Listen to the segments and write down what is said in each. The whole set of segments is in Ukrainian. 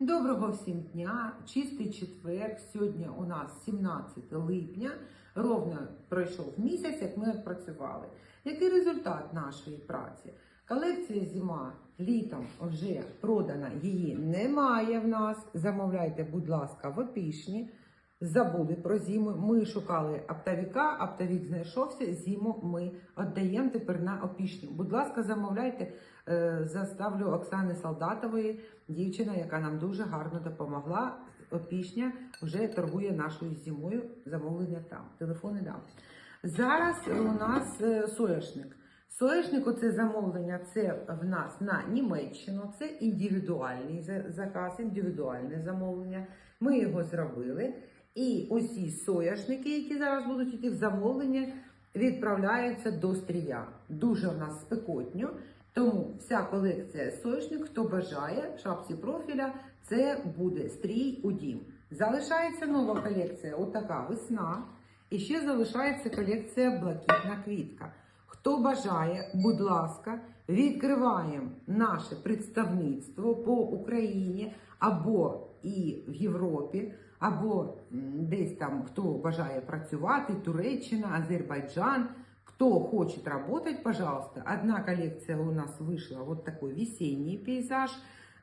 Доброго всім дня, чистий четвер. Сьогодні у нас 17 липня. Ровно пройшов місяць, як ми працювали. Який результат нашої праці? Колекція зима літом вже продана, її немає в нас. Замовляйте, будь ласка, в опішні. Забули про зиму. Ми шукали оптовіка, оптовік знайшовся. Зиму ми віддаємо тепер на опішню. Будь ласка, замовляйте. Е, Заставлю Оксани Солдатової, дівчина, яка нам дуже гарно допомогла. Опішня вже торгує нашою зимою. Замовлення там. Телефони дам. Зараз у нас е, соняшник. Соняшник, оце замовлення, це в нас на Німеччину. Це індивідуальний заказ, індивідуальне замовлення. Ми його зробили. І усі соняшники, які зараз будуть йти в замовлення, відправляються до стрія. Дуже в нас спекотньо. Тому вся колекція соняшник, хто бажає в шапці профіля, це буде стрій у дім. Залишається нова колекція, отака весна. І ще залишається колекція блакитна квітка. Хто бажає, будь ласка, відкриваємо наше представництво по Україні або і в Європі, або десь там хто бажає працювати, Туреччина, Азербайджан. Кто хочет работать, пожалуйста. Одна коллекция у нас вышла, вот такой весенний пейзаж.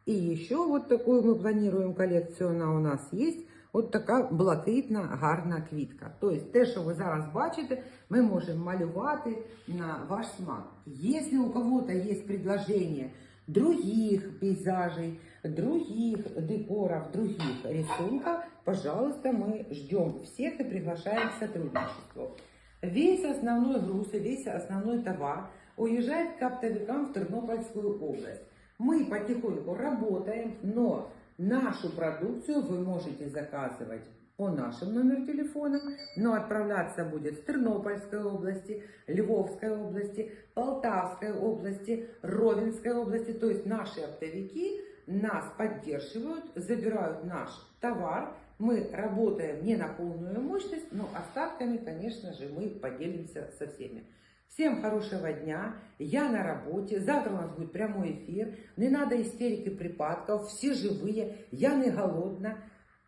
И еще вот такую мы планируем коллекцію, она у нас есть. От така блакитна гарна квітка. Тобто те, що ви зараз бачите, ми можемо малювати на ваш смак. Якщо у кого-то є предложение других пейзажей, других декоров, других рисунков, пожалуйста, мы ждем всех и приглашаем к сотрудничеству. Весь основной груз и весь основной товар уезжает к оптовикам в Тернопольскую область. Мы потихоньку работаем, но нашу продукцию вы можете заказывать по нашим номеру телефона, но отправляться будет с Тернопольской области, Львовской области, Полтавской области, Ровенской области. То есть наши оптовики нас поддерживают, забирают наш товар. Мы работаем не на полную мощность, но остатками, конечно же, мы поделимся со всеми. Всем хорошего дня. Я на работе. Завтра у нас будет прямой эфир. Не надо истерики припадков. Все живые. Я не голодна.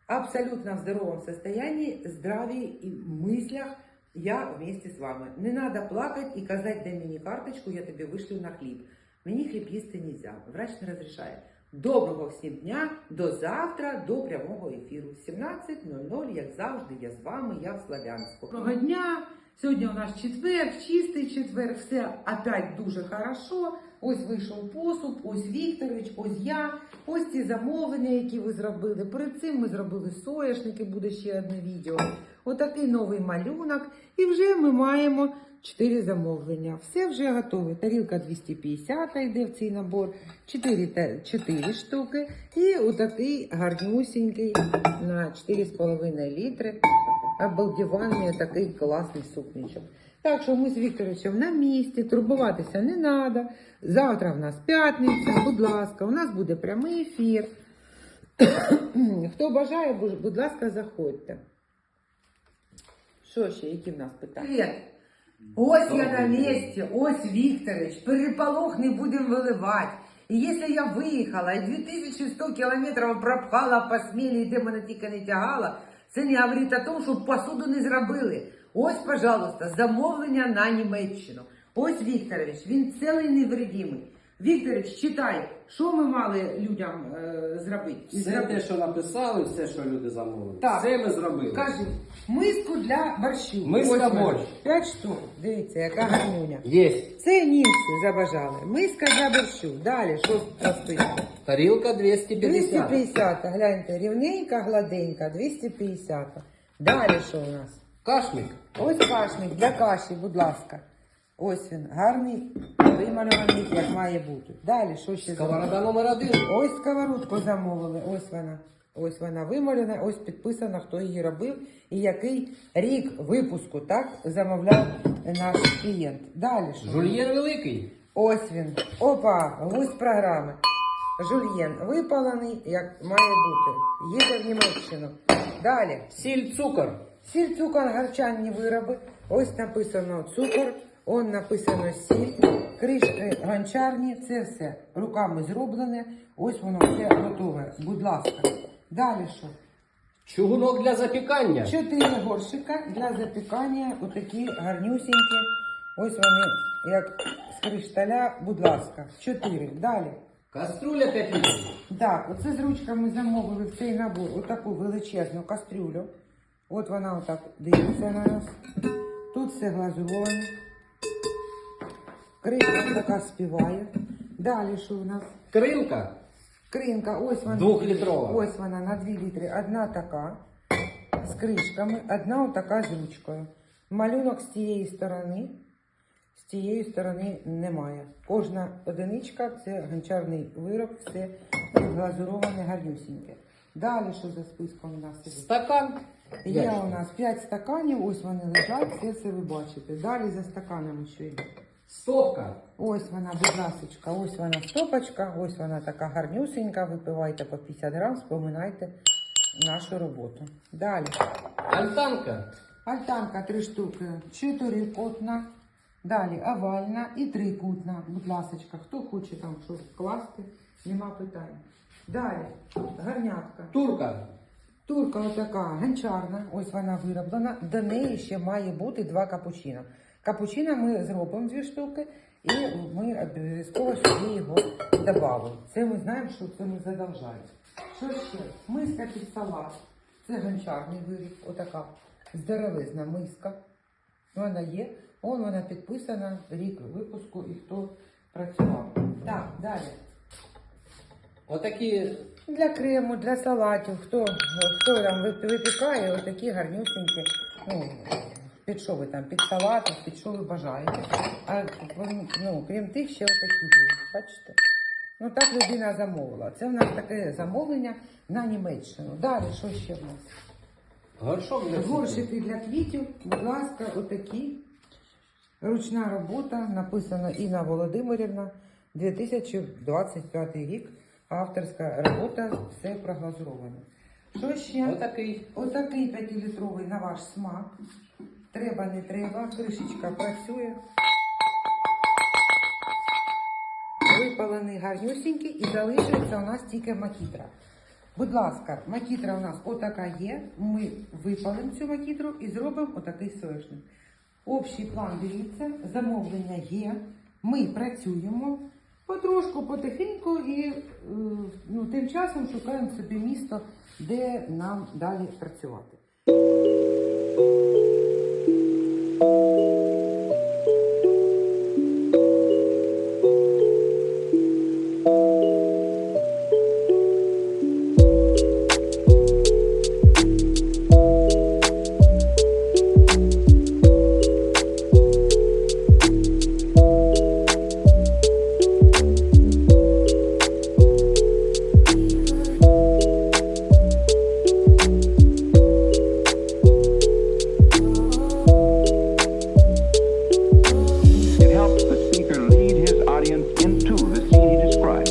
Абсолютно в здоровом состоянии, здравии и мыслях я вместе с вами. Не надо плакать и казать, дай мені карточку, я тобі вишлю на хліб. Мені хліб їсти нельзя. Врач не розрішає. Доброго всім дня, до завтра, до прямого ефіру. 17.00, як завжди, я з вами, я в Славянську. Доброго дня! Сьогодні у нас четвер, чистий четвер, все опять дуже хорошо. Ось вийшов посуд, ось Вікторович, ось я, ось ці замовлення, які ви зробили. Перед цим ми зробили соняшники, буде ще одне відео. Отакий новий малюнок. І вже ми маємо 4 замовлення. Все вже готове. Тарілка 250 йде в цей набор, 4, 4 штуки. І отакий гарнюсінький на 4,5 літри. Обалдівальний такий класний супничок. Так що ми з Вікторовичем на місці, турбуватися не треба. Завтра в нас п'ятниця, будь ласка, у нас буде прямий ефір. Хто бажає, будь ласка, заходьте. Що ще, які в нас питання? Привіт. Ось я на місці, ось Вікторович, переполох не будемо виливати. І якщо я виїхала і 2100 кілометрів пропхала по смілі, де мене тільки не тягала, це не говорить о том, щоб посуду не зробили. Ось, пожалуйста, замовлення на Німеччину. Ось Вікторович, він цілий невредимий. Вікторович, читай, що ми мали людям е, зробити? І Все зробити. те, що написали, все, що люди замовили. Так. Все ми зробили. Кажи, миску для борщу. Миска Ось вона. борщ. П'ять штук. Дивіться, яка гарнюня. Є. Це німці забажали. Миска для борщу. Далі, що стоїть? Тарілка 250. 250. Гляньте, рівненька, гладенька, 250. Далі що у нас? Кашник. Ось кашник для каші, будь ласка. Ось він, гарний, вимальований, як має бути. Далі, що ще Сковорода номер один. Ось сковородку замовили, ось вона. Ось вона вималена, ось підписано, хто її робив і який рік випуску так замовляв наш клієнт. Далі що? Жульєн великий. Ось він. Опа, гусь програми. Жульєн випалений, як має бути. Їде в Німеччину. Далі. Сіль, цукор. Сіль, цукор, гарчанні вироби. Ось написано цукор, Он написано сіль, кришки гончарні, це все руками зроблене. Ось воно все готове. Будь ласка. Далі що? Чугунок для запікання. Чотири горщика для запікання, отакі гарнюсінькі. Ось вони, як з кришталя, будь ласка. Чотири. Далі. Каструля 5 літрів. Так, оце з ручками замовили в цей набор отаку величезну кастрюлю. От вона отак дивиться на нас. Тут все глазуроване. Кришка така співає. Далі що у нас? Кринка. Кринка, ось вона. Двохлітрова. Ось вона на 2 літри. Одна така з кришками, одна отака з ручкою. Малюнок з цієї сторони, з цієї сторони немає. Кожна одиничка це гончарний вироб, все глазуроване гарнюсіньке. Далі що за списком у нас іде? Стакан. Є Ящик. у нас 5 стаканів, ось вони лежать, все це ви бачите. Далі за стаканами що йде. Стопка. Ось вона, будь ласочка, ось вона стопочка, ось вона така гарнюсенька. Випивайте по 50 грам, споминайте нашу роботу. Далі. Альтанка. Альтанка три штуки, чотирикутна, далі овальна і трикутна. Будь ласочка, хто хоче там щось вкласти, нема питань. Далі гарнятка. Турка. Турка отака гончарна, ось вона вироблена. До неї ще має бути два капучино. Капучино ми зробимо дві штуки, і ми обов'язково сюди його додамо. Це ми знаємо, що це ми задовжаємо. Що ще? Миска під салат. Це гончарний виріб, отака здоровезна миска. Вона є. Он вона підписана, рік випуску і хто працював. Так, далі. Отакі Для крему, для салатів, хто, хто там випікає, отакі гарнюсенькі, ну, під що ви там, під салати, під що ви бажаєте. А ну, крім тих, ще отакі будуть, бачите? Ну так людина замовила. Це в нас таке замовлення на Німеччину. Далі, що ще в нас? горшок для цукру. Горщики для квітів, будь ласка, отакі. Ручна робота, написано Інна Володимирівна, 2025 рік. Авторська робота, все проглазуровано. Що ще? Отакий. Отакий 5-літровий на ваш смак. Треба, не треба. Кришечка працює. Випалений гарнюсінький і залишиться у нас тільки макітра. Будь ласка, макітра у нас отака є. Ми випалимо цю макітру і зробимо отакий соєшник. Общий план дивіться, замовлення є. Ми працюємо потрошку, потихеньку і е, ну, тим часом шукаємо собі місто, де нам далі працювати. Thank you. of the scene he described.